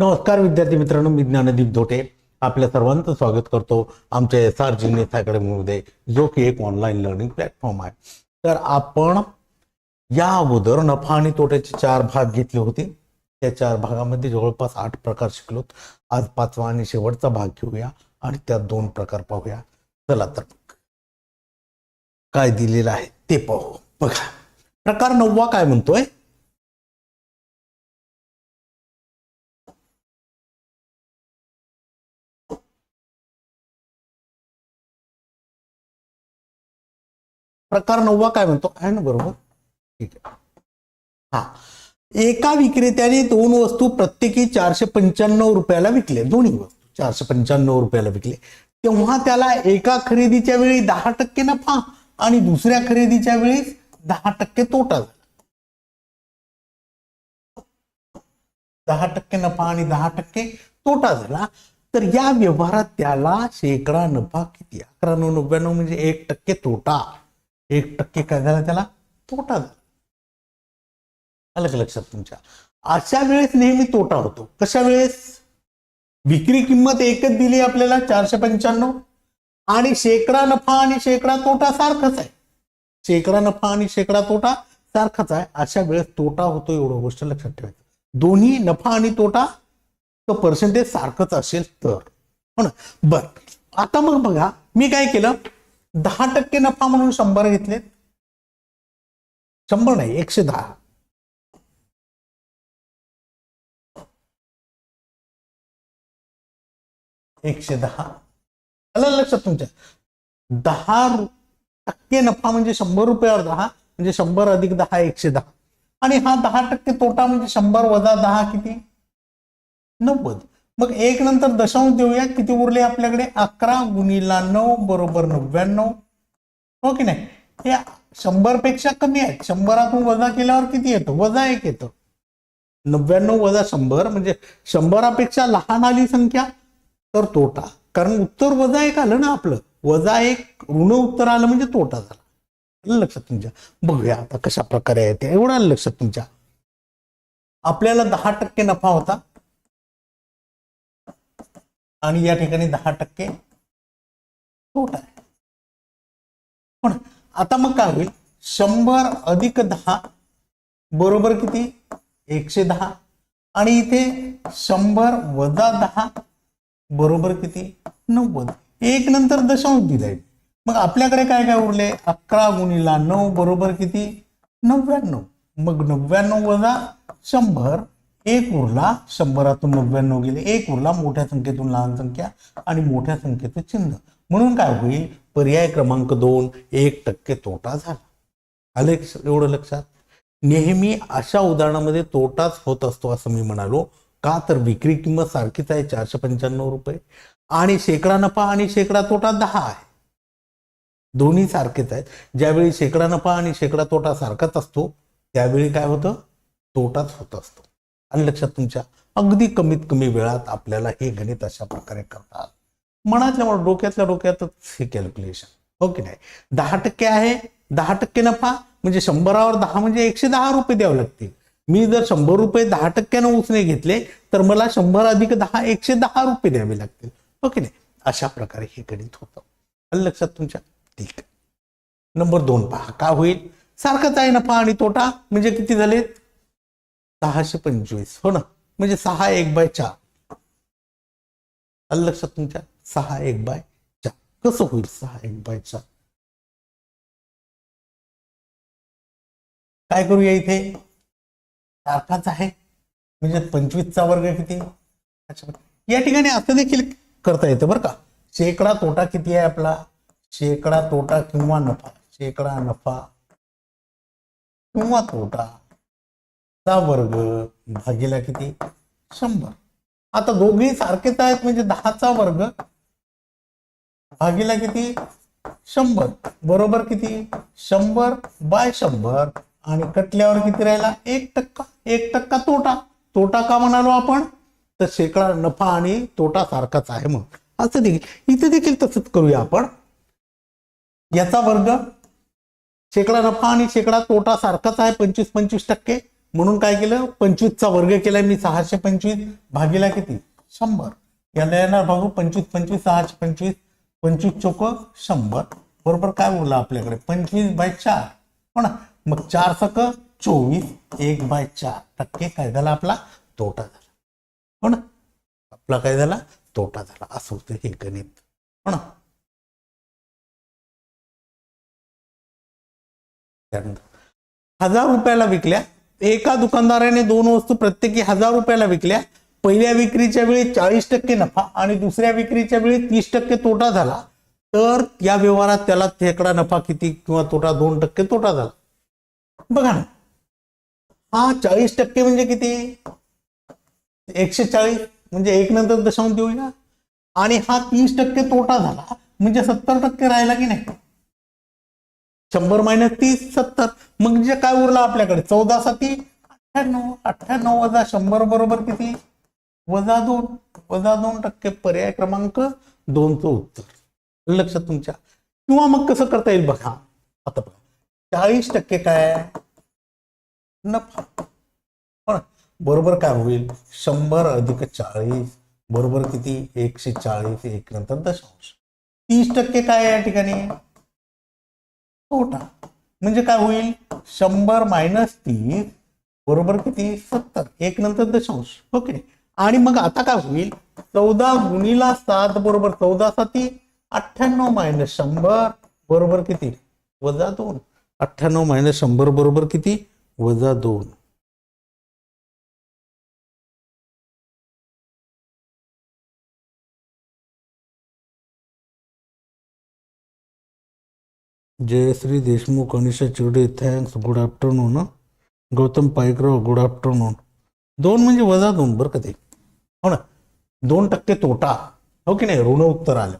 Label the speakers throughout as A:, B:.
A: नमस्कार विद्यार्थी मित्रांनो मी ज्ञानदीप धोटे. आपल्या सर्वांचं स्वागत करतो आमच्या एस आर जिनेस अकॅडमीमध्ये जो की एक ऑनलाईन लर्निंग प्लॅटफॉर्म आहे. तर आपण या अगोदर नफा आणि तोट्याचे चार भाग घेतले होते. त्या चार भागामध्ये जवळपास आठ प्रकार शिकलो. आज पाचवा आणि शेवटचा भाग घेऊया आणि त्यात दोन प्रकार पाहूया. चला तर काय दिलेलं आहे ते पाहू. बघा. प्रकार नववा काय म्हणतोय? प्रकार नववा काय म्हणतो? आहे ना बरोबर? ठीक आहे. हा. एका विक्रेत्याने दोन वस्तू प्रत्येकी चारशे पंच्याण्णव रुपयाला विकले. दोन्ही वस्तू चारशे पंच्याण्णव रुपयाला विकले. तेव्हा त्याला एका खरेदीच्या वेळी दहा टक्के नफा आणि दुसऱ्या खरेदीच्या वेळी दहा टक्के तोटा झाला. दहा टक्के नफा आणि दहा टक्के तोटा झाला. तर या व्यवहारात त्याला शेकडा नफा किती? अकरा नऊ नव्याण्णव म्हणजे एक टक्के तोटा. एक टक्के काय झाला त्याला? तोटा झाला. आलं का लक्षात तुमच्या. अशा वेळेस नेहमी तोटा होतो. कशा वेळेस? विक्री किंमत एकच दिली आपल्याला चारशे पंच्याण्णव. आणि शेकडा नफा आणि शेकडा तोटा सारखाच आहे. शेकडा नफा आणि शेकडा तोटा सारखाच आहे. अशा वेळेस तोटा होतो एवढं गोष्ट लक्षात ठेवायचं. दोन्ही नफा आणि तोटा तो पर्सेंटेज सारखंच असेल तर. हो ना? बर. आता मग बघा मी काय केलं? दहा टक्के नफा म्हणून शंभर घेतलेत. शंभर नाही एकशे दहा. एकशे दहा. आलं लक्षात तुमच्या? दहा टक्के नफा म्हणजे शंभर रुपयावर दहा म्हणजे शंभर अधिक दहा एकशे दहा. आणि हा दहा टक्के तोटा म्हणजे शंभर वजा दहा किती? नव्वद. मग एक नंतर दशांश देऊया. किती उरले आपल्याकडे? अकरा गुणिला नऊ बरोबर नव्याण्णव हो की नाही? हे शंभरपेक्षा कमी आहेत शंभरातून वजा केल्यावर किती येतो? वजा एक येतो. नव्याण्णव वजा शंभर म्हणजे शंभरापेक्षा लहान आली संख्या तर तोटा. कारण उत्तर वजा एक आलं ना आपलं. वजा एक ऋण उत्तर आलं म्हणजे तोटा झाला. लक्षात तुमच्या? बघूया आता कशा प्रकारे येते एवढा एवढं लक्षात तुमच्या? आपल्याला दहा टक्के नफा होता. आणि या ठिकाणी दहा टक्के तोटा आहे. पण आता मग काय होईल? शंभर अधिक दहा बरोबर किती? एकशे दहा. आणि इथे शंभर वजा दहा बरोबर किती? नव्वद. एक नंतर दशांश दिलाय मग आपल्याकडे काय काय उरले? अकरा गुणिला नऊ बरोबर किती? नव्याण्णव मग नव्याण्णव वजा शंभर एक उरला शंभरातून नव्याण्णव गेले एक उरला मोठ्या संख्येतून लहान संख्या आणि मोठ्या संख्येचं चिन्ह. म्हणून काय होईल? पर्याय क्रमांक दोन एक टक्के तोटा झाला. आले एवढं लक्षात? नेहमी अशा उदाहरणामध्ये तोटाच होत असतो असं मी म्हणालो. का तर विक्री किंमत सारखीच आहे चारशे पंच्याण्णव रुपये. आणि शेकडा नफा आणि शेकडा तोटा दहा आहे. दोन्ही सारखेच आहेत. ज्यावेळी शेकडा नफा आणि शेकडा तोटा सारखाच असतो त्यावेळी काय होतं? तोटाच होत असतो. आणि लक्षात तुमच्या अगदी कमीत कमी वेळात आपल्याला हे गणित अशा प्रकारे करतात. मनातल्या मनात, डोक्यातल्या डोक्यातच हे कॅल्क्युलेशन हो की नाही? दहा टक्के आहे दहा टक्के नफा म्हणजे शंभरावर दहा म्हणजे एकशे दहा रुपये द्यावे लागतील. मी जर शंभर रुपये दहा टक्क्यानं उसने घेतले तर मला शंभर अधिक दहा एकशे दहा रुपये द्यावे लागतील. हो की नाही? अशा प्रकारे हे गणित होतं. आलं लक्षात तुमच्या? ठीक. आहे नंबर दोन पहा. काय होईल? सारखंच आहे नफा आणि तोटा म्हणजे किती झालेत सहाशे पंचवीस. हो ना? म्हणजे सहा एक बाय चार. आलं लक्षात तुमच्या? सहा एक बाय चार. कसं होईल सहा एक बाय चार? काय करूया इथे? सारखाच आहे. म्हणजे पंचवीसचा वर्ग किती? अच्छा या ठिकाणी असं देखील करता येतं बरं का. शेकडा तोटा किती आहे आपला? शेकडा तोटा किंवा नफा. शेकडा नफा किंवा तोटा. दहा वर्ग भागीला किती? शंभर. आता दोघेही सारखेच आहेत म्हणजे दहाचा वर्ग भागीला किती? शंभर. बरोबर किती? शंभर बाय शंभर. आणि कटल्यावर किती राहिला? एक टक्का. एक टक्का तोटा. तोटा का म्हणालो आपण? तर शेकडा नफा आणि तोटा सारखाच आहे मग. असं देखील. इथे देखील तसंच करूया आपण. याचा वर्ग शेकडा नफा आणि शेकडा तोटा सारखाच आहे पंचवीस पंचवीस टक्के. म्हणून काय केलं? पंचवीसचा वर्ग केला मी सहाशे पंचवीस भागीला किती? शंभर. याला येणार भागू पंचवीस पंचवीस सहाशे पंचवीस पंचवीस चोक शंभर. बरोबर काय उरलं आपल्याकडे? पंचवीस बाय चार. हो ना? मग चार सक चोवीस एक बाय चार. टक्के काय झाला आपला? तोटा झाला. हो ना? आपला काय झाला? तोटा झाला. असं होतं हे गणित. हो ना? त्यानंतर हजार रुपयाला विकल्या. एका दुकानदाराने दोन वस्तू प्रत्येकी हजार रुपयाला विकल्या. पहिल्या विक्रीच्या वेळी चाळीस टक्के नफा आणि दुसऱ्या विक्रीच्या वेळी तीस टक्के तोटा झाला. तर या व्यवहारात त्याला थेकडा नफा किती किंवा तोटा दोन टक्के तोटा झाला. बघा ना. हा चाळीस टक्के म्हणजे किती? एकशे चाळीस म्हणजे एक नंतर दशांश देऊया आणि हा तीस टक्के तोटा झाला म्हणजे सत्तर टक्के राहिला की नाही? शंभर मायनस तीस सत्तर. मग जे काय उरलं आपल्याकडे? चौदा साती अठ्ठ्याण्णव अठ्ठ्याण्णव वजा शंभर बरोबर किती? वजा दोन. वजा दोन टक्के पर्याय क्रमांक दोनचं उत्तर. लक्षात तुमच्या. किंवा मग कसं करता येईल बघा. आता बघा. चाळीस टक्के काय? नफा. हो पण बरोबर काय होईल? शंभर अधिक चाळीस बरोबर किती? एकशे चाळीस. एक नंतर दशांश. तीस टक्के काय या ठिकाणी? तोटा. म्हणजे काय होईल? शंभर मायनस तीस बरोबर किती? सत्तर. एक नंतर दशांश. ओके. आणि मग आता काय होईल? चौदा गुणीला सात बरोबर चौदा साती अठ्ठ्याण्णव मायनस शंभर बरोबर किती? वजा दोन. अठ्ठ्याण्णव मायनस शंभर बरोबर किती? वजा दोन. Jayshree Deshmukh Anisha Chivde thanks good afternoon Gautam Paikrao good afternoon दोन म्हणजे वजा दोन बरं का ते. हो ना? दोन टक्के तोटा. हो की नाही? ऋण उत्तर आलं.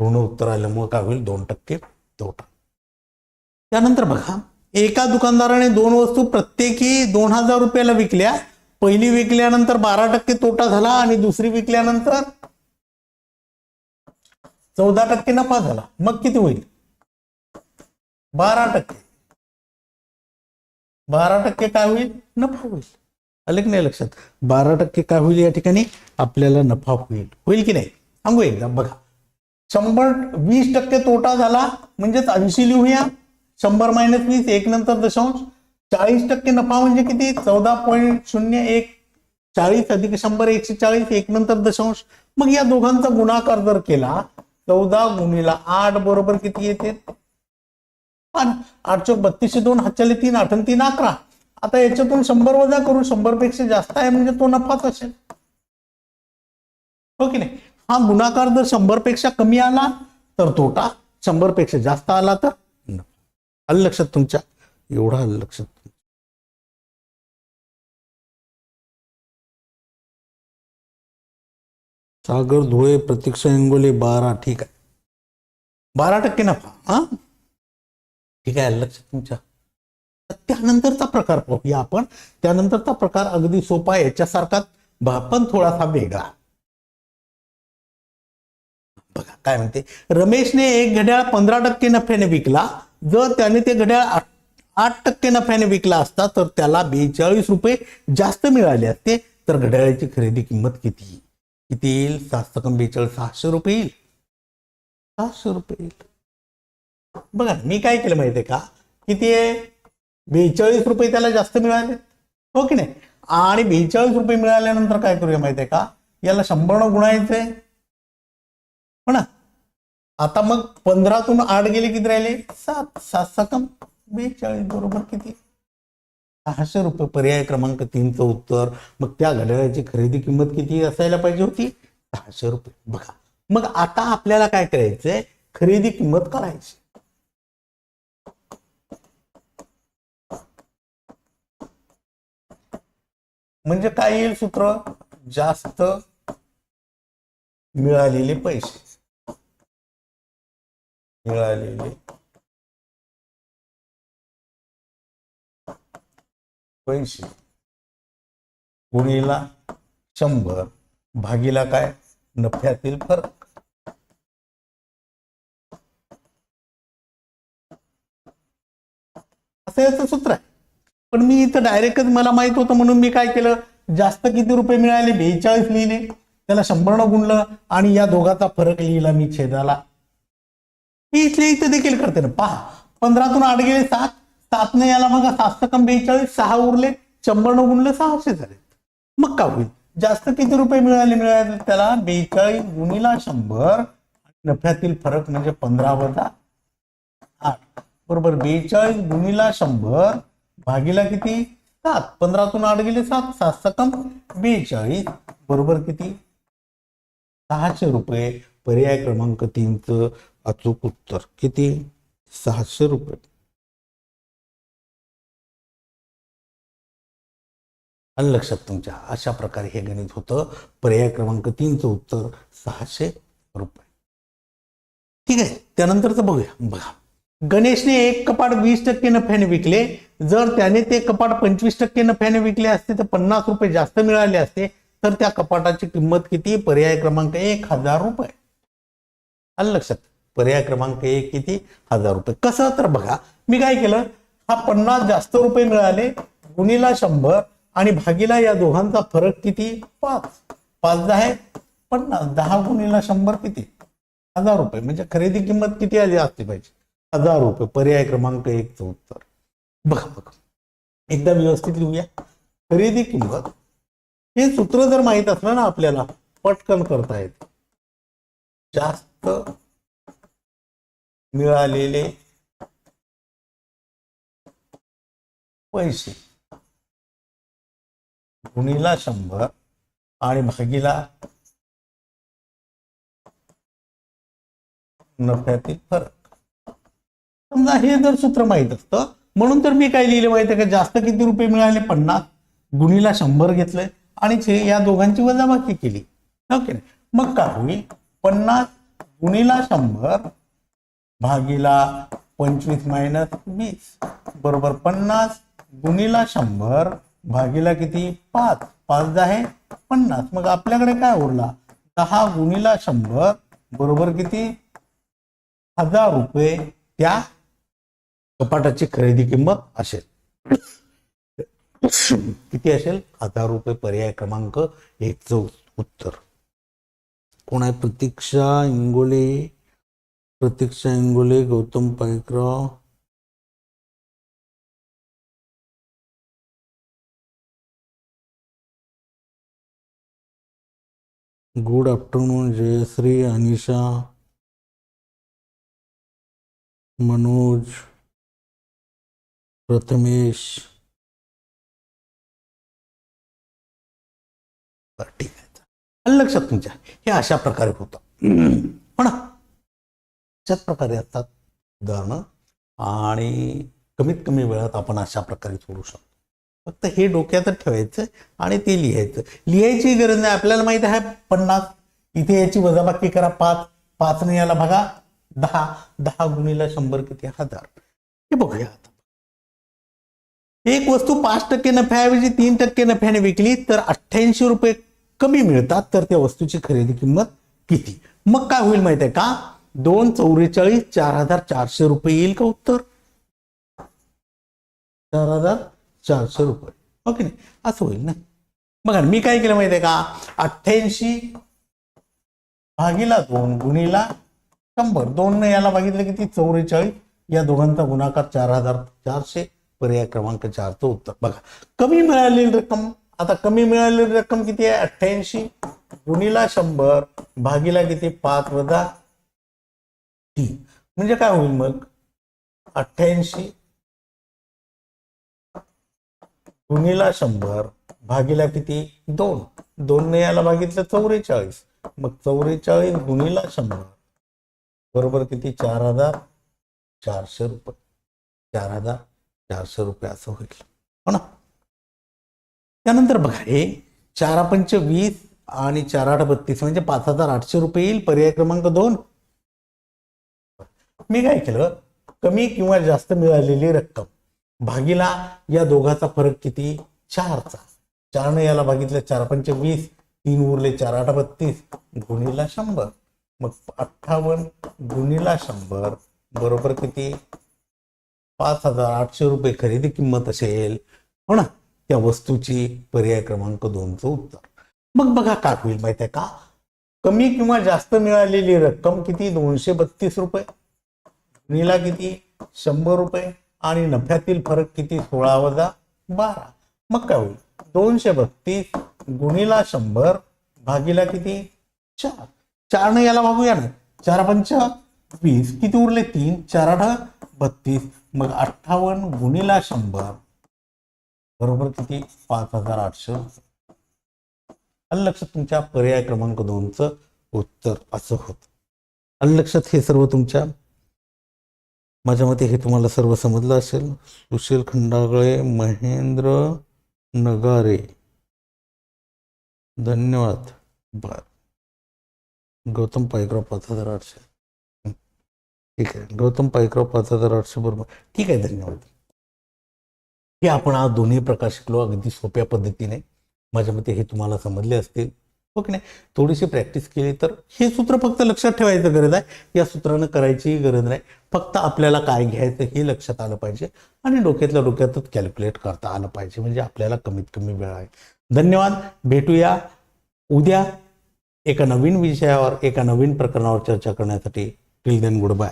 A: ऋण उत्तर आल्यामुळे काय होईल? दोन टक्के तोटा. त्यानंतर बघा एका दुकानदाराने दोन वस्तू प्रत्येकी दोन हजार रुपयाला विकल्या. पहिली विकल्यानंतर बारा टक्के तोटा झाला आणि दुसरी विकल्यानंतर चौदा टक्के नफा झाला. मग किती होईल? बारा टक्के. बारा टक्के काय होईल? नफा होईल. आले की नाही लक्षात. बारा टक्के काय होईल या ठिकाणी? आपल्याला नफा होईल. होईल की नाही? सांगू एकदा. बघा. शंभर वीस टक्के तोटा झाला म्हणजेच ऐंशी लिहूया. शंभर मायनस वीस एक नंतर दशांश. चाळीस टक्के नफा म्हणजे किती? चौदा पॉईंट शून्य एक. चाळीस अधिक शंभर एकशे चाळीस एक नंतर दशांश. मग या दोघांचा गुणाकार जर केला चौदा गुणिला आठ बरोबर किती येते? आठ चौक बत्तीसशे दोन हातच्याले तीन आठ तीन अकरा. आता याच्यातून शंभर वजा करू शंभरपेक्षा जास्त आहे म्हणजे तो नफाच असेल. हो की नाही? हा गुणाकार जर शंभरपेक्षा कमी आला तर तोटा. शंभरपेक्षा जास्त आला तर नफा. आलं लक्षात तुमच्या. एवढा आलं लक्षात सागर धुळे प्रतीक्षा इंगोले बारा. ठीक आहे. बारा टक्के नफा. हा? ठीक आहे लक्ष तुमच्या. त्यानंतरचा प्रकार पाहूया आपण त्यानंतरचा प्रकार अगदी सोपा आहे. याच्यासारखा पण थोडासा वेगळा. बघा काय म्हणते? रमेशने एक घड्याळ पंधरा टक्के नफ्याने विकला. जर त्याने ते घड्याळ आठ- आठ टक्के नफ्याने विकला असता तर त्याला बेचाळीस रुपये जास्त मिळाले असते. तर घड्याळाची खरेदी किंमत किती? किती येईल? सात सकम बेचाळीस सहाशे रुपये येईल. सहाशे रुपये येईल. बघा मी काय केलं माहितीये का? किती आहे? बेचाळीस रुपये त्याला जास्त मिळाले. हो की नाही? आणि बेचाळीस रुपये मिळाल्यानंतर काय करूया माहितीये का? याला शंभरनं गुणायचंय हो ना? आता मग पंधरातून आठ गेले किती राहिले? सात. सात सकम. बेचाळीस बरोबर किती? सहाशे रुपये पर्याय क्रमांक तीनचं उत्तर. मग त्या घड्याळाची खरेदी किंमत किती असायला पाहिजे होती? सहाशे रुपये. बघा. मग आता आपल्याला काय करायचंय? खरेदी किंमत करायची म्हणजे काय येईल सूत्र? जास्त मिळालेले पैसे. मिळालेले पैसे. गुणीला शंभर भागीला काय? नफ्यातील फरक. असं याचं सूत्र आहे. पण मी इथं डायरेक्टच मला माहीत होतं म्हणून मी काय केलं? जास्त किती रुपये मिळाले? बेचाळीस लिहिले. त्याला शंभरनं गुणलं आणि या दोघाचा फरक लिहिला मी छेदाला. मी इथले इथं देखील करते ना. पहा पंधरातून आठ गेले सात. सातनं याला बघा सात कम बेचाळीस सहा उरले. शंभर गुणलं सहाशे झाले. मग का होईल? जास्त किती रुपये मिळाले मिळाले? त्याला बेचाळीस गुणिला शंभर. नफ्यातील फरक म्हणजे पंधरा वजा आठ. बरोबर बेचाळीस गुणिला शंभर. भागीला किती? सात. पंधरातून आठ गेले सात. सात सकम. बेचाळीस. बरोबर किती? सहाशे रुपये. पर्याय क्रमांक तीनचं अचूक उत्तर किती? सहाशे रुपये. आलं लक्षात तुमच्या अशा प्रकारे हे गणित होतं. पर्याय क्रमांक तीनचं उत्तर सहाशे रुपये. ठीक आहे. त्यानंतरचं बघूया. बघा. गणेशने एक कपाट वीस टक्के नफ्याने विकले. जर त्याने ते कपाट पंचवीस टक्के नफ्याने विकले असते तर पन्नास रुपये जास्त मिळाले असते तर त्या कपाटाची किंमत किती? पर्याय क्रमांक एक हजार रुपये. आलं लक्षात? पर्याय क्रमांक एक किती? हजार रुपये. कसं? तर बघा मी काय केलं? हा पन्नास जास्त रुपये मिळाले गुणीला शंभर आणि भागीला या दोघांचा फरक किती? पाच. पाच दहा आहे पन्नास. दहा गुणीला शंभर किती? हजार रुपये. म्हणजे खरेदी किंमत किती आली असली पाहिजे? हजार रुपये पर्याय क्रमांक एकचं उत्तर. बघा बघा. एकदा व्यवस्थित लिहूया. खरेदी किंमत हे सूत्र जर माहीत असलं ना आपल्याला पटकन करता येत. जास्त मिळालेले पैसे. गुणीला शंभर आणि भागीला नफ्यातील फरक. समजा हे जर सूत्र माहीत असतं म्हणून तर मी काय लिहिलं माहिती आहे का? जास्त किती रुपये मिळाले? पन्नास. गुणीला शंभर घेतलंय आणि छे या दोघांची वजाबाकी केली. ओके. मग काय होईल? पन्नास गुणीला शंभर भागीला पंचवीस मायनस वीस. बरोबर पन्नास गुणीला शंभर भागीला किती? पाच. पाच दहा आहे पन्नास. मग आपल्याकडे काय उरला? दहा गुणीला शंभर बरोबर किती? हजार रुपये. त्या कपाटाची खरेदी किंमत असेल. किती असेल? हजार रुपये पर्याय क्रमांक एकच उत्तर. कोण आहे? Pratiksha Ingole. Pratiksha Ingole Gautam Paikrao good afternoon Jayshree Anisha Manoj Prathamesh. ठीक आहे. लक्षात तुमच्या हे अशा प्रकारे होतं. पण अशाच प्रकारे असतात उदाहरणं. आणि कमीत कमी वेळात आपण अशा प्रकारे सोडू शकतो. फक्त हे डोक्यातच ठेवायचं आणि ते लिहायचं. लिहायची गरज नाही आपल्याला माहीत आहे पन्नास. इथे याची वजाबाकी करा पाच. पाचने याला बघा दहा. दहा गुणीला शंभर किती? हजार. हे बघूया आता. एक वस्तू पाच टक्के नफ्याऐवजी तीन टक्के नफ्याने विकली तर अठ्ठ्याऐंशी रुपये कमी मिळतात तर त्या वस्तूची खरेदी किंमत किती? मग काय होईल माहिती आहे का? दोन चौवेचाळीस चार हजार चारशे रुपये येईल का उत्तर? चार हजार चारशे रुपये. हो ओके नाही? असं होईल ना? बघा मी काय केलं माहिती आहे का? अठ्ठ्याऐंशी भागीला दोन गुणीला शंभर. दोन याला बघितलं किती? चौवेचाळीस. या दोघांचा गुणाकार चार हजार चारशे. पर्याय क्रमांक चारचं उत्तर. बघा कमी मिळालेली रक्कम आता कमी मिळालेली रक्कम किती आहे? अठ्ठ्याऐंशी. गुणीला शंभर भागीला किती? पाच वजा तीन. म्हणजे काय होईल मग? अठ्ठ्याऐंशी गुणीला शंभर भागीला किती? दोन. दोन ने याला भागितलं चौवेचाळीस. मग चौवेचाळीस गुणीला शंभर बरोबर किती? चार हजार चारशे रुपये. चार हजार चारशे रुपये असं होईल. हो ना? त्यानंतर बघा हे चार पंच वीस आणि चार आठ बत्तीस म्हणजे पाच हजार आठशे रुपये येईल पर्याय क्रमांक दोन. मी काय केलं? कमी किंवा जास्त मिळालेली रक्कम. भागीला या दोघाचा फरक किती? चारचा. चारनं याला भागितलं चार पंच वीस तीन उरले चार आठ बत्तीस गुणीला शंभर. मग अठ्ठावन्न गुणीला शंभर बरोबर किती? पाच हजार आठशे रुपये खरेदी किंमत असेल. हो ना? त्या वस्तूची पर्याय क्रमांक दोनचं उत्तर. मग बघा काय होईल माहिती आहे का? कमी किंवा जास्त मिळालेली रक्कम किती? दोनशे बत्तीस रुपये. निला किती? शंभर रुपये. आणि नफ्यातील फरक किती? सोळा वजा बारा. मग काय होईल? दोनशे बत्तीस गुणिला शंभर भागीला किती? चार. चारनं याला भागूया ना. चार पंच वीस. किती उरले? तीन. चार आठ बत्तीस. मग अठ्ठावन्न गुणिला शंभर बरोबर किती? पाच हजार आठशे. आलं लक्षात तुमच्या पर्याय क्रमांक दोनचं उत्तर असं होत. लक्षात हे सर्व तुमच्या माझ्या मते हे तुम्हाला सर्व समजलं असेल. सुशील खंडागळे महेंद्र नगारे. धन्यवाद. बर. गौतम पायग्राव पाच हजार आठशे. ठीक आहे. गौतम पायकराव पाच हजार आठशे बरोबर ठीक आहे धन्यवाद. हे आपण आज दोन्ही प्रकार शिकलो अगदी सोप्या पद्धतीने. माझ्या मते हे तुम्हाला समजले असतील. हो की नाही थोडीशी प्रॅक्टिस केली तर हे सूत्र फक्त लक्षात ठेवायचं गरज आहे. या सूत्रानं करायचीही गरज नाही. फक्त आपल्याला काय घ्यायचं हे लक्षात आलं पाहिजे आणि डोक्यातल्या डोक्यातच कॅल्क्युलेट करता आलं पाहिजे. म्हणजे आपल्याला कमीत कमी वेळ आहे. धन्यवाद. भेटूया उद्या एका नवीन विषयावर एका नवीन प्रकरणावर चर्चा करण्यासाठी. Till then good bye